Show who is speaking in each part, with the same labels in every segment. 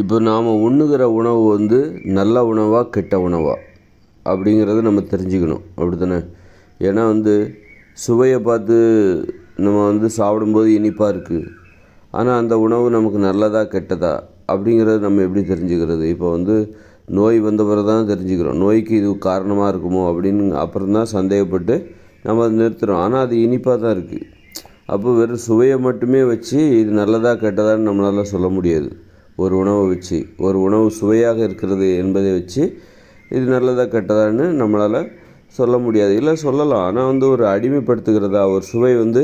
Speaker 1: இப்போ நாம் உண்ணுகிற உணவு வந்து நல்ல உணவா கெட்ட உணவா? அப்படிங்கிறத நம்ம தெரிஞ்சுக்கணும். அப்படி தானே ஏன்னா வந்து சுவையை பார்த்து நம்ம வந்து சாப்பிடும்போது இனிப்பாக இருக்குது ஆனால் அந்த உணவு நமக்கு நல்லதா கெட்டதா அப்படிங்கிறத நம்ம எப்படி தெரிஞ்சுக்கிறது? இப்போ வந்து நோய் வந்த பிறகு தான் தெரிஞ்சுக்கிறோம். நோய்க்கு இது காரணமாக இருக்குமோ அப்படின்னு அப்புறம் தான் சந்தேகப்பட்டு நம்ம அதை நிறுத்துகிறோம் ஆனால் அது இனிப்பாக தான் இருக்குது அப்போ வெறும் சுவையை மட்டுமே வச்சு இது நல்லதா கெட்டதான்னு நம்மளால் சொல்ல முடியாது. ஒரு உணவை வச்சு ஒரு உணவு சுவையாக இருக்கிறது என்பதை வச்சு இது நல்லதா கெட்டதான்னு நம்மளால் சொல்ல முடியாது. இல்லை சொல்லலாம். ஆனால் வந்து ஒரு அடிமைப்படுத்துகிறதா ஒரு சுவை வந்து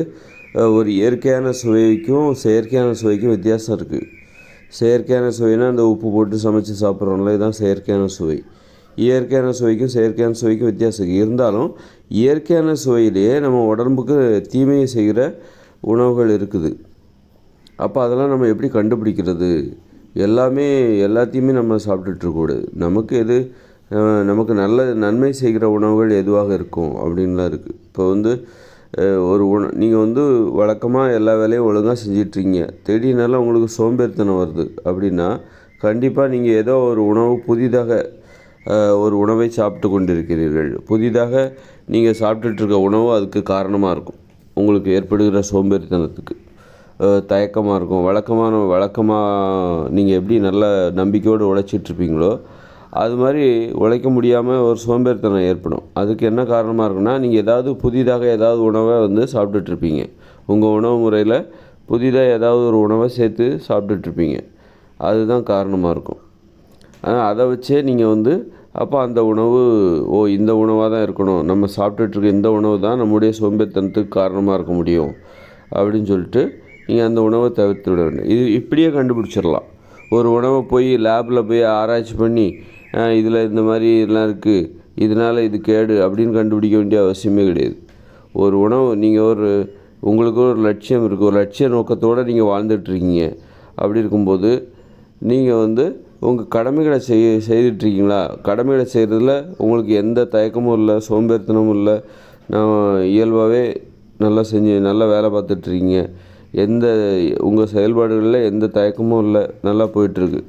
Speaker 1: ஒரு இயற்கையான சுவைக்கும் செயற்கையான சுவைக்கும் வித்தியாசம் இருக்குது செயற்கையான சுவைனா அந்த உப்பு போட்டு சமைச்சு சாப்பிட்றோம்ல இதுதான் செயற்கையான சுவை. இயற்கையான சுவைக்கும் செயற்கையான சுவைக்கும் வித்தியாசம் இருந்தாலும் இயற்கையான சுவையிலேயே நம்ம உடம்புக்கு தீமையை செய்கிற உணவுகள் இருக்குது. அப்போ அதெல்லாம் நம்ம எப்படி கண்டுபிடிக்கிறது? எல்லாமே எல்லாத்தையுமே நம்ம சாப்பிட்டுட்டு நமக்கு எது நமக்கு நல்ல நன்மை செய்கிற உணவுகள் எதுவாக இருக்கும்? அப்படின்லாம் இருக்குது இப்போ வந்து ஒரு உண நீங்கள் வந்து வழக்கமாக எல்லா வேலையும் ஒழுங்காக செஞ்சிட்ருக்கீங்க திடீர்னால உங்களுக்கு சோம்பேறித்தனம் வருது. அப்படின்னா கண்டிப்பாக நீங்கள் ஏதோ ஒரு உணவு புதிதாக ஒரு உணவை சாப்பிட்டு கொண்டிருக்கிறீர்கள். புதிதாக நீங்கள் சாப்பிட்டுட்டு இருக்க உணவு அதுக்கு காரணமாக இருக்கும். உங்களுக்கு ஏற்படுகிற சோம்பேறித்தனத்துக்கு. தயக்கமாக இருக்கும். வழக்கமான வழக்கமாக நீங்கள் எப்படி நல்ல நம்பிக்கையோடு உழைச்சிட்ருப்பீங்களோ அது மாதிரி உழைக்க முடியாமல் ஒரு சோம்பேறித்தனம் ஏற்படும். அதுக்கு என்ன காரணமாக இருக்குன்னா நீங்கள் ஏதாவது புதிதாக ஏதாவது உணவை வந்து சாப்பிட்டுட்ருப்பீங்க. உங்கள் உணவு முறையில் புதிதாக ஏதாவது ஒரு உணவை சேர்த்து சாப்பிட்டுட்ருப்பீங்க. அதுதான் காரணமாக இருக்கும். ஆனால் அதை வச்சே நீங்கள் வந்து அப்போ அந்த உணவு ஓ இந்த உணவாக தான் இருக்கணும். நம்ம சாப்பிட்டுட்டு இருக்க இந்த உணவு தான் நம்முடைய சோம்பேறித்தனத்துக்கு காரணமாக இருக்க முடியும். அப்படின்னு சொல்லிட்டு நீங்கள் அந்த உணவை தவிர்த்து விட வேண்டும். இது இப்படியே கண்டுபிடிச்சிடலாம். ஒரு உணவை போய் லேபில் போய் ஆராய்ச்சி பண்ணி இதில் இந்த மாதிரி இதெல்லாம் இருக்குது இதனால் இது கேடு அப்படின்னு கண்டுபிடிக்க வேண்டிய அவசியமே கிடையாது. ஒரு உணவு நீங்கள் ஒரு உங்களுக்கு ஒரு லட்சியம் இருக்குது ஒரு லட்சிய நோக்கத்தோடு நீங்கள் வாழ்ந்துட்டுருக்கீங்க அப்படி இருக்கும்போது நீங்கள் வந்து உங்கள் கடமைகளை செய்ய செய்துட்ருக்கீங்களா கடமைகளை செய்கிறதுல உங்களுக்கு எந்த தயக்கமும் இல்லை சோம்பேறித்தனமும் இல்லை. நான் இயல்பாகவே நல்லா செஞ்சு நல்லா வேலை பார்த்துட்ருக்கீங்க எந்த உங்கள் செயல்பாடுகளில் எந்த தயக்கமும் இல்லை. நல்லா போயிட்டுருக்கு.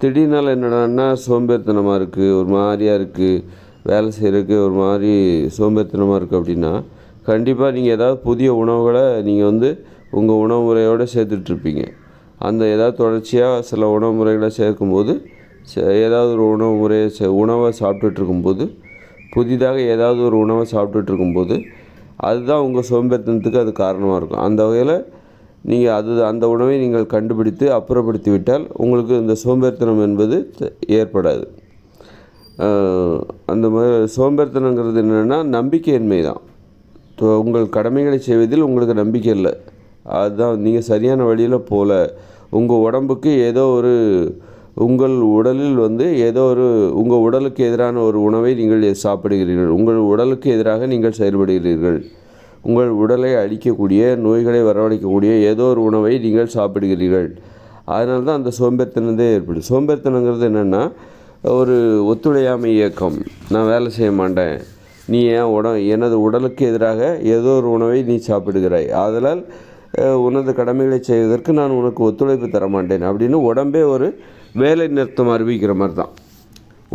Speaker 1: திடீர்னால என்னடான்னா சோம்பேறித்தனமாக இருக்குது ஒரு மாதிரியாக இருக்குது வேலை செய்கிறதுக்கு ஒரு மாதிரி சோம்பேறித்தனமாக இருக்குது அப்படின்னா கண்டிப்பாக நீங்கள் ஏதாவது புதிய உணவுகளை நீங்கள் வந்து உங்கள் உணவு முறையோடு சேர்த்துட்ருப்பீங்க. அந்த ஏதாவது தொடர்ச்சியாக சில உணவு முறைகளை சேர்க்கும்போது ஏதாவது ஒரு உணவு முறையை சே உணவை சாப்பிட்டுட்ருக்கும்போது புதிதாக ஏதாவது ஒரு உணவை சாப்பிட்டுட்டு இருக்கும்போது அதுதான் உங்கள் சோம்பேறித்தனத்துக்கு அது காரணமாக இருக்கும். அந்த வகையில் நீங்கள் அது அந்த உணவை நீங்கள் கண்டுபிடித்து அப்புறப்படுத்திவிட்டால் உங்களுக்கு இந்த சோம்பேறித்தனம் என்பது ஏற்படாது. அந்த மாதிரி சோம்பேறித்தனங்கிறது என்னென்னா நம்பிக்கையின்மை தான். உங்கள் கடமைகளை செய்வதில் உங்களுக்கு நம்பிக்கை இல்லை. அதுதான் நீங்கள் சரியான வழியில் போகல உங்கள் உடம்புக்கு ஏதோ ஒரு உங்கள் உடலில் வந்து ஏதோ ஒரு உங்கள் உடலுக்கு எதிரான ஒரு உணவை நீங்கள் சாப்பிடுகிறீர்கள். உங்கள் உடலுக்கு எதிராக நீங்கள் செயல்படுகிறீர்கள். உங்கள் உடலை அழிக்கக்கூடிய நோய்களை வரவழைக்கக்கூடிய ஏதோ ஒரு உணவை நீங்கள் சாப்பிடுகிறீர்கள். அதனால தான் அந்த சோம்பேறித்தனதே ஏற்படும் சோம்பேறித்தனங்கிறது என்னென்னா ஒரு ஒத்துழையாமை இயக்கம். நான் வேலை செய்ய மாட்டேன். நீ ஏன் உட எனது உடலுக்கு எதிராக ஏதோ ஒரு உணவை நீ சாப்பிடுகிறாய். ஆதலால் உனது கடமைகளை செய்வதற்கு நான் உனக்கு ஒத்துழைப்பு தர மாட்டேன். அப்படின்னு உடம்பே ஒரு வேலை நிறுத்தம் அறிவிக்கிற மாதிரி தான்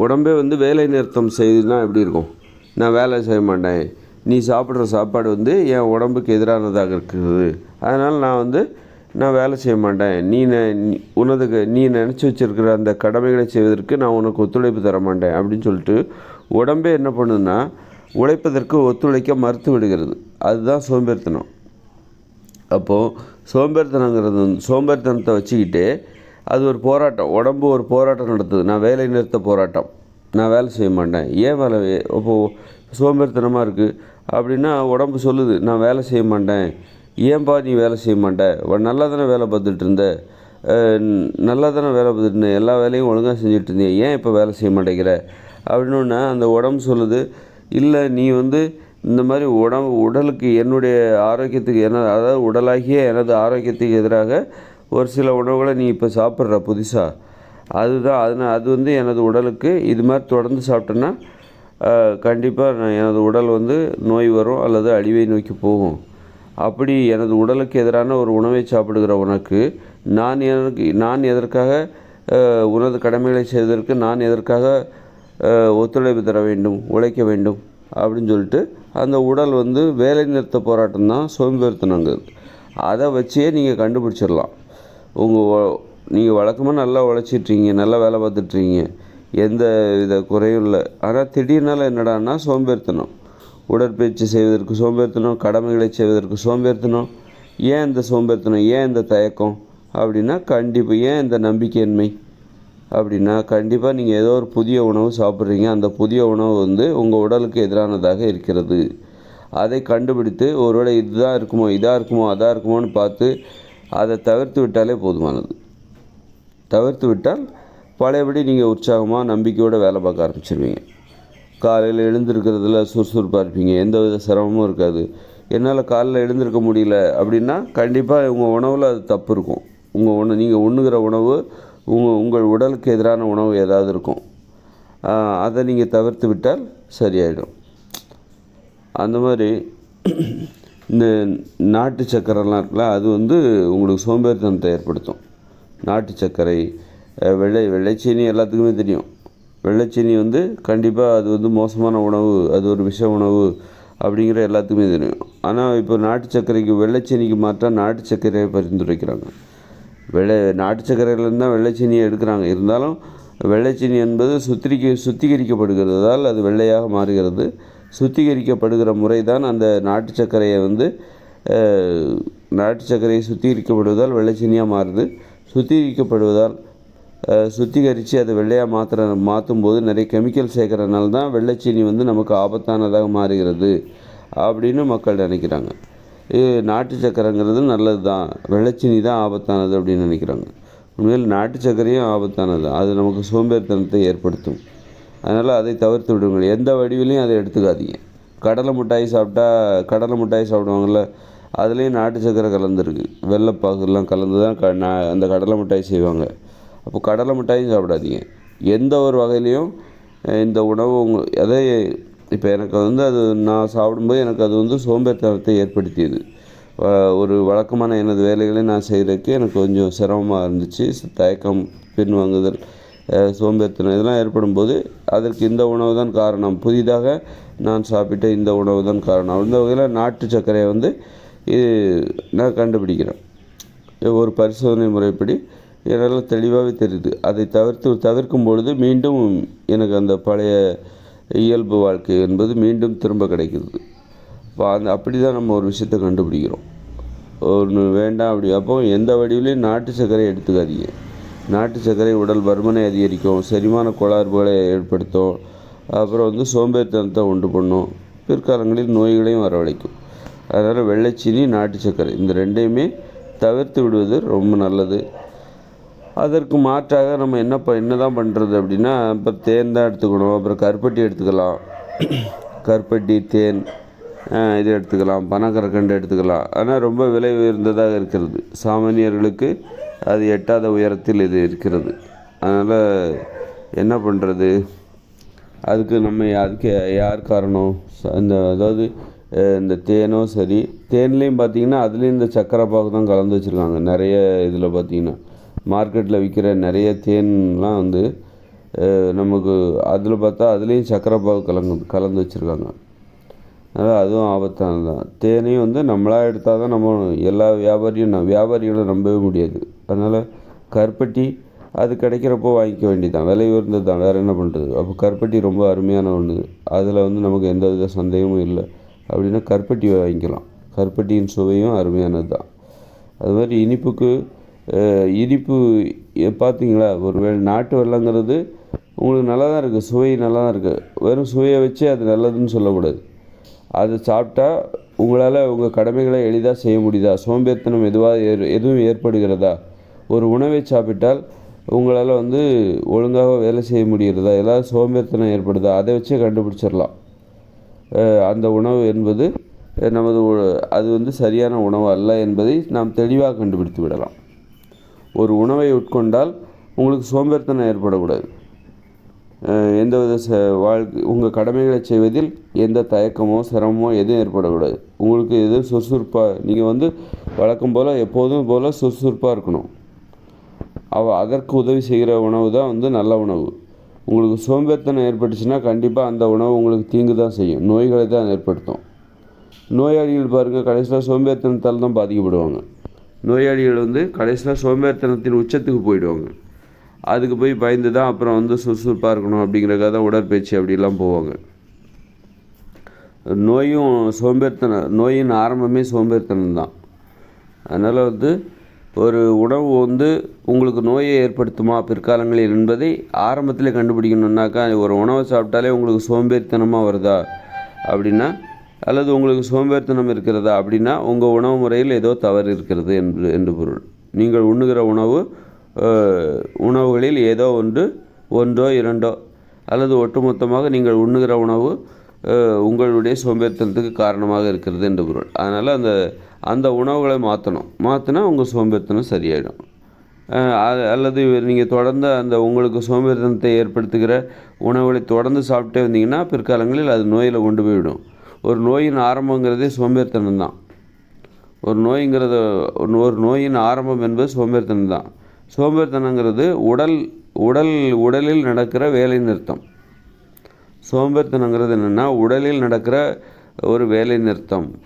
Speaker 1: உடம்பே வந்து வேலை நிறுத்தம் செய்துனா எப்படி இருக்கும்? நான் வேலை செய்ய மாட்டேன். நீ சாப்பிட்ற சாப்பாடு வந்து என் உடம்புக்கு எதிரானதாக இருக்குது அதனால் நான் வந்து நான் வேலை செய்ய மாட்டேன். நீ உனதுக்கு நீ- நீ நினச்சி வச்சிருக்கிற அந்த கடமைகளை செய்வதற்கு நான் உனக்கு ஒத்துழைப்பு தர மாட்டேன் அப்படின்னு சொல்லிட்டு உடம்பே என்ன பண்ணுதுன்னா உழைப்பதற்கு ஒத்துழைக்க மறுத்து விடுகிறது. அதுதான் சோம்பேறித்தனம். அப்போது சோம்பேறித்தனங்கிறது வந்து சோம்பேறித்தனத்தை வச்சுக்கிட்டு அது ஒரு போராட்டம். உடம்பு ஒரு போராட்டம் நடத்துது. நான் வேலை நிறுத்த போராட்டம். நான் வேலை செய்ய மாட்டேன். ஏன் வேலை அப்போது சோம்பேறித்தனமாக இருக்குது அப்படின்னா உடம்பு சொல்லுது நான் வேலை செய்ய மாட்டேன். ஏன்பா நீ வேலை செய்ய மாட்ட? நல்லா தானே வேலை பார்த்துட்டு இருந்த? நல்லா தானே வேலை பார்த்துட்டு இருந்தேன் எல்லா வேலையும் ஒழுங்காக செஞ்சுட்டு இருந்தேன் ஏன் இப்போ வேலை செய்ய மாட்டேங்கிற? அப்படின்னோடனே அந்த உடம்பு சொல்லுது இல்லை நீ வந்து இந்த மாதிரி உடம்பு உடலுக்கு என்னுடைய ஆரோக்கியத்துக்கு என்ன அதாவது உடலாகிய எனது ஆரோக்கியத்துக்கு எதிராக ஒரு சில உணவுகளை நீ இப்போ சாப்பிட்ற புதுசாக அதுதான் அதனால் அது வந்து எனது உடலுக்கு இது மாதிரி தொடர்ந்து சாப்பிட்டேன்னா கண்டிப்பாக நான் எனது உடல் வந்து நோய் வரும் அல்லது அழிவை நோக்கி போகும். அப்படி எனது உடலுக்கு எதிரான ஒரு உணவை சாப்பிடுகிற உனக்கு நான் எனக்கு நான் எதற்காக உனது கடமைகளை செய்வதற்கு நான் எதற்காக ஒத்துழைப்பு தர வேண்டும் உழைக்க வேண்டும் அப்படின்னு சொல்லிட்டு அந்த உடல் வந்து வேலை நிறுத்த போராட்டம் தான் சோம்பேறித்தனங்கிறது. அதை வச்சே நீங்கள் கண்டுபிடிச்சிடலாம். உங்கள் நீங்கள் வழக்கமாக நல்லா உழைச்சிட்ருக்கீங்க நல்லா வேலை பார்த்துட்ருக்கீங்க எந்த வித குறையும் இல்லை. ஆனால் திடீர்னால என்னடான்னா சோம்பேறித்தனம். உடற்பயிற்சி செய்வதற்கு சோம்பேறித்தனம் கடமைகளை செய்வதற்கு சோம்பேறித்தனம். ஏன் இந்த சோம்பேறித்தனம்? ஏன் இந்த தயக்கம்? அப்படின்னா கண்டிப்பாக ஏன் இந்த நம்பிக்கையின்மை? அப்படின்னா கண்டிப்பாக நீங்கள் ஏதோ ஒரு புதிய உணவு சாப்பிட்றீங்க. அந்த புதிய உணவு வந்து உங்கள் உடலுக்கு எதிரானதாக இருக்கிறது. அதை கண்டுபிடித்து ஒருவேளை இதுதான் இருக்குமோ இதாக இருக்குமோ அதாக இருக்குமோன்னு பார்த்து அதை தவிர்த்து விட்டாலே போதுமானது. தவிர்த்து விட்டால் பழையபடி நீங்கள் உற்சாகமாக நம்பிக்கையோடு வேலை பார்க்க ஆரம்பிச்சிருவீங்க. காலையில் எழுந்திருக்கிறதுல சுறுசுறுப்பாக இருப்பீங்க. எந்த வித சிரமமும் இருக்காது. என்னால் காலைல எழுந்திருக்க முடியல அப்படின்னா கண்டிப்பாக உங்கள் உணவில் அது தப்பு இருக்கும். உங்கள் உணவு நீங்கள் உண்ணுகிற உணவு உங்கள் உங்கள் உடலுக்கு எதிரான உணவு ஏதாவது இருக்கும். அதை நீங்கள் தவிர்த்து விட்டால் சரியாயிடும். அந்த மாதிரி இந்த நாட்டு சக்கரைலாம் இருக்குல்ல அது வந்து உங்களுக்கு சோம்பேறித்தனத்தை ஏற்படுத்தும். நாட்டு சர்க்கரை வெள்ளை வெள்ளைச்சீனி எல்லாத்துக்குமே தெரியும். வெள்ளைச்சீனி வந்து கண்டிப்பாக அது வந்து மோசமான உணவு அது ஒரு விஷ உணவு அப்படிங்கிற எல்லாத்துக்குமே தெரியும். ஆனால் இப்போ நாட்டு சர்க்கரைக்கு வெள்ளைச்சீனிக்கு மாற்றாக நாட்டு சர்க்கரையை பரிந்துரைக்கிறாங்க. வெள்ளை நாட்டு சர்க்கரையிலேருந்து தான் வெள்ளைச்சீனியை எடுக்கிறாங்க. இருந்தாலும் வெள்ளைச்சீனி என்பது சுத்திரிக்க சுத்திகரிக்கப்படுகிறதால் அது வெள்ளையாக மாறுகிறது. சுத்திகரிக்கப்படுகிற முறை தான் அந்த நாட்டு சர்க்கரையை வந்து நாட்டு சர்க்கரையை சுத்திகரிக்கப்படுவதால் வெள்ளைச்சீனியாக மாறுது. சுத்திகரிக்கப்படுவதால் சுத்திகரித்து அதை வெள்ளையாக மாற்றுற மாற்றும் போது நிறைய கெமிக்கல் சேர்க்குறதுனால தான் வெள்ளைச்சீனி வந்து நமக்கு ஆபத்தானதாக மாறுகிறது அப்படின்னு மக்கள் நினைக்கிறாங்க. இது நாட்டு சக்கரைங்கிறது நல்லது தான் வெள்ளைச்சீனி தான் ஆபத்தானது அப்படின்னு நினைக்கிறாங்க. உண்மையில் நாட்டு சர்க்கரையும் ஆபத்தானது. அது நமக்கு சோம்பேறித்தனத்தை ஏற்படுத்தும். அதனால் அதை தவிர்த்து விடுங்கள். எந்த வடிவிலையும் அதை எடுத்துக்காதீங்க. கடலை மிட்டாய் சாப்பிட்டா கடலை மிட்டாய் சாப்பிடுவாங்கள்ல அதுலேயும் நாட்டு சர்க்கரை கலந்துருக்கு. வெள்ளைப்பாகுலாம் கலந்து தான் க நா- அந்த கடலை மிட்டாய் செய்வாங்க. அப்போ கடலை மிட்டாயும் சாப்பிடாதீங்க. எந்த ஒரு வகையிலையும் இந்த உணவு உங்க அதை இப்போ எனக்கு வந்து அது நான் சாப்பிடும்போது எனக்கு அது வந்து சோம்பேறித்தனத்தை ஏற்படுத்தியது. ஒரு வழக்கமான எனது வேலைகளை நான் செய்கிறதுக்கு எனக்கு கொஞ்சம் சிரமமாக இருந்துச்சு. தயக்கம் பின்வாங்குதல் சோம்பேறித்தனம் இதெல்லாம் ஏற்படும் போது அதற்கு இந்த உணவு தான் காரணம். புதிதாக நான் சாப்பிட்ட இந்த உணவு தான் காரணம். இந்த வகையில் நாட்டு சர்க்கரையை வந்து இது நான் கண்டுபிடிக்கிறேன். ஒரு பரிசோதனை முறைப்படி என்னால் தெளிவாகவே தெரியுது. அதை தவிர்த்து தவிர்க்கும் பொழுது மீண்டும் எனக்கு அந்த பழைய இயல்பு வாழ்க்கை என்பது மீண்டும் திரும்ப கிடைக்கிறது. அப்போ அந்த அப்படி தான் நம்ம ஒரு விஷயத்தை கண்டுபிடிக்கிறோம். ஒன்று வேண்டாம் அப்படி. அப்போ எந்த வடிவிலையும் நாட்டு சர்க்கரை எடுத்துக்காதீங்க. நாட்டு சர்க்கரை உடல் பருமனை அதிகரிக்கும். செரிமான கோளாறுகளை ஏற்படுத்தும். அப்புறம் வந்து சோம்பேறித்தனத்தை உண்டு பண்ணும். பிற்காலங்களில் நோய்களையும் வரவழைக்கும். அதனால் வெள்ளைச்சீனி நாட்டு சர்க்கரை இந்த ரெண்டையுமே தவிர்த்து விடுவது ரொம்ப நல்லது. அதற்கு மாற்றாக நம்ம என்ன ப என்ன தான் பண்ணுறது அப்படின்னா இப்போ தேன் தான் எடுத்துக்கணும். அப்புறம் கருப்பட்டி எடுத்துக்கலாம். கருப்பட்டி தேன் இது எடுத்துக்கலாம். பனக்கற்கண்டு எடுத்துக்கலாம். ஆனால் ரொம்ப விலை உயர்ந்ததாக இருக்கிறது. சாமானியர்களுக்கு அது எட்டாத உயரத்தில் இது இருக்கிறது. அதனால் என்ன பண்ணுறது அதுக்கு நம்ம அதுக்கு யார் காரணம்? இந்த அதாவது இந்த தேனோ சரி. தேன்லேயும் பார்த்தீங்கன்னா அதுலேயும் இந்த சக்கரை பாகு தான் கலந்து வச்சுருக்காங்க. நிறைய இதில் பார்த்தீங்கன்னா மார்க்கெட்டில் விற்கிற நிறைய தேன்லாம் வந்து நமக்கு அதில் பார்த்தா அதுலேயும் சக்கரை பாகு கலந்து கலந்து வச்சுருக்காங்க. அதனால் அதுவும் ஆபத்தானது தான். தேனையும் வந்து நம்மளாக எடுத்தால் தான் நம்ம எல்லா வியாபாரியும் நம் வியாபாரிகளை நம்பவே முடியாது. அதனால் கருப்பட்டி அது கிடைக்கிறப்போ வாங்கிக்க வேண்டியதுதான். விலை உயர்ந்தது தான். வேறு என்ன பண்ணுறது அப்போ கருப்பட்டி ரொம்ப அருமையான ஒன்று அதில் வந்து நமக்கு எந்த வித சந்தேகமும் இல்லை. அப்படின்னா கருப்பட்டி வாங்கிக்கலாம். கருப்பட்டியின் சுவையும் அருமையானது தான் அது மாதிரி இனிப்புக்கு இனிப்பு பார்த்தீங்களா ஒரு வே நாட்டு வெள்ளங்கிறது உங்களுக்கு நல்லா தான் இருக்குது சுவை நல்லா தான் இருக்குது வெறும் சுவையை வச்சு அது நல்லதுன்னு சொல்லக்கூடாது. அது சாப்பிட்டா உங்களால் உங்கள் கடமைகளை எளிதாக செய்ய முடியுதா? சோம்பேறித்தனம் எதுவாக ஏற் எதுவும் ஏற்படுகிறதா? ஒரு உணவை சாப்பிட்டால் உங்களால் வந்து ஒழுங்காக வேலை செய்ய முடிகிறதா? ஏதாவது சோம்பேறித்தனம் ஏற்படுதா? அதை வச்சே கண்டுபிடிச்சிடலாம். அந்த உணவு என்பது நமது அது வந்து சரியான உணவு அல்ல என்பதை நாம் தெளிவாக கண்டுபிடித்து விடலாம். ஒரு உணவை உட்கொண்டால் உங்களுக்கு சோம்பேறித்தனம் ஏற்படக்கூடாது. எந்தவித ச வாழ்க்கை உங்கள் கடமைகளை செய்வதில் எந்த தயக்கமோ சிரமமோ எதுவும் ஏற்படக்கூடாது. உங்களுக்கு எதுவும் சுறுசுறுப்பாக நீங்கள் வந்து வழக்கம் போல் எப்போதும் போல் சுறுசுறுப்பாக இருக்கணும். அவ அதற்கு உதவி செய்கிற உணவு தான் வந்து நல்ல உணவு. உங்களுக்கு சோம்பேறித்தனம் ஏற்பட்டுச்சுன்னா கண்டிப்பாக அந்த உணவு உங்களுக்கு தீங்கு தான் செய்யும். நோய்களை தான் ஏற்படுத்தும். நோயாளிகள் பாருங்கள் கடைசியில் சோம்பேறித்தனத்தால் தான் பாதிக்கப்படுவாங்க. நோயாளிகள் வந்து கடைசியில் சோம்பேறித்தனத்தின் உச்சத்துக்கு போயிடுவாங்க. அதுக்கு போய் பயந்து தான் அப்புறம் வந்து சுறுசுறுப்பாக இருக்கணும் அப்படிங்கிறக்காக தான் உடற்பயிற்சி அப்படிலாம் போவாங்க. நோயும் சோம்பேறித்தனம் நோயின் ஆரம்பமே சோம்பேறித்தனம் தான். அதனால் வந்து ஒரு உணவு வந்து உங்களுக்கு நோயை ஏற்படுத்துமா பிற்காலங்களில் என்பதை ஆரம்பத்தில் கண்டுபிடிக்கணுன்னாக்கா ஒரு உணவை சாப்பிட்டாலே உங்களுக்கு சோம்பேறித்தனமாக வருதா அப்படின்னா அல்லது உங்களுக்கு சோம்பேறித்தனம் இருக்கிறதா அப்படின்னா உங்கள் உணவு முறையில் ஏதோ தவறு இருக்கிறது என்று என்று பொருள். நீங்கள் உண்ணுகிற உணவு உணவுகளில் ஏதோ ஒன்று ஒன்றோ இரண்டோ அல்லது ஒட்டுமொத்தமாக நீங்கள் உண்ணுகிற உணவு உங்களுடைய சோம்பேறித்தனத்துக்கு காரணமாக இருக்கிறது என்று பொருள். அதனால் அந்த அந்த உணவுகளை மாற்றணும் மாற்றினா உங்கள் சோம்பேறித்தனம் சரியாயிடும். அது- அல்லது நீங்கள் தொடர்ந்து அந்த உங்களுக்கு சோம்பேறித்தனத்தை ஏற்படுத்துகிற உணவுகளை தொடர்ந்து சாப்பிட்டே வந்தீங்கன்னா பிற்காலங்களில் அது நோயில் கொண்டு போய்விடும். ஒரு நோயின் ஆரம்பங்கிறதே சோம்பேறித்தனம் தான். ஒரு நோய்ங்கிறத ஒரு- ஒரு நோயின் ஆரம்பம் என்பது சோம்பேறித்தனம் தான். சோம்பேறித்தனங்கிறது உடல் உடல் உடலில் நடக்கிற வேலை நிறுத்தம். சோம்பேறித்தனங்கிறது என்னென்னா உடலில் நடக்கிற ஒரு வேலை நிறுத்தம்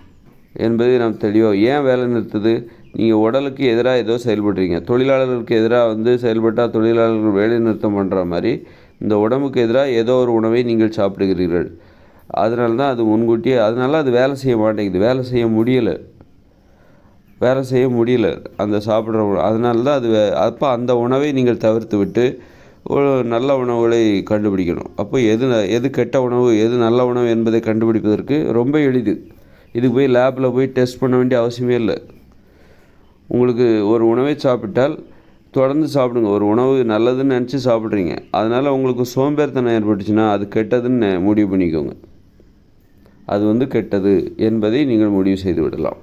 Speaker 1: என்பதை நாம் தெளிவாக ஏன் வேலை நிறுத்துது? நீங்கள் உடலுக்கு எதிராக ஏதோ செயல்படுறீங்க. தொழிலாளர்களுக்கு எதிராக வந்து செயல்பட்டால் தொழிலாளர்கள் வேலை நிறுத்தம் பண்ணுற மாதிரி இந்த உடம்புக்கு எதிராக ஏதோ ஒரு உணவை நீங்கள் சாப்பிடுகிறீர்கள். அதனால தான் அது முன்கூட்டியே அதனால அது வேலை செய்ய மாட்டேங்குது. வேலை செய்ய முடியலை. வேலை செய்ய முடியல. அந்த சாப்பிட்ற உணவு அதனால தான் அது வே- அப்போ அந்த உணவை நீங்கள் தவிர்த்து விட்டு ஒரு நல்ல உணவுகளை கண்டுபிடிக்கணும். அப்போ எது எது கெட்ட உணவு எது நல்ல உணவு என்பதை கண்டுபிடிப்பதற்கு ரொம்ப எளிது. இதுக்கு போய் லேபில் போய் டெஸ்ட் பண்ண வேண்டிய அவசியமே இல்லை. உங்களுக்கு ஒரு உணவை சாப்பிட்டால் தொடர்ந்து சாப்பிடுங்க. ஒரு உணவு நல்லதுன்னு நினச்சி சாப்பிட்றீங்க. அதனால் உங்களுக்கு சோம்பேறித்தனம் ஏற்பட்டுச்சுன்னா அது கெட்டதுன்னு முடிவு பண்ணிக்கோங்க. அது வந்து கெட்டது என்பதை நீங்கள் முடிவு செய்து விடலாம்.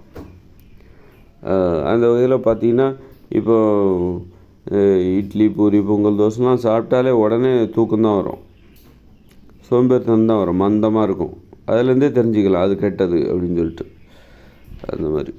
Speaker 1: அந்த வகையில் பார்த்தீங்கன்னா இப்போ இட்லி பூரி பொங்கல் தோசைலாம் சாப்பிட்டாலே உடனே தூக்கம் தான் வரும். சோம்பேறித்தனம் தான் வரும் மந்தமாக இருக்கும். அதுலேருந்தே தெரிஞ்சுக்கலாம் அது கெட்டது அப்படின்னு சொல்லிட்டு. அந்த மாதிரி.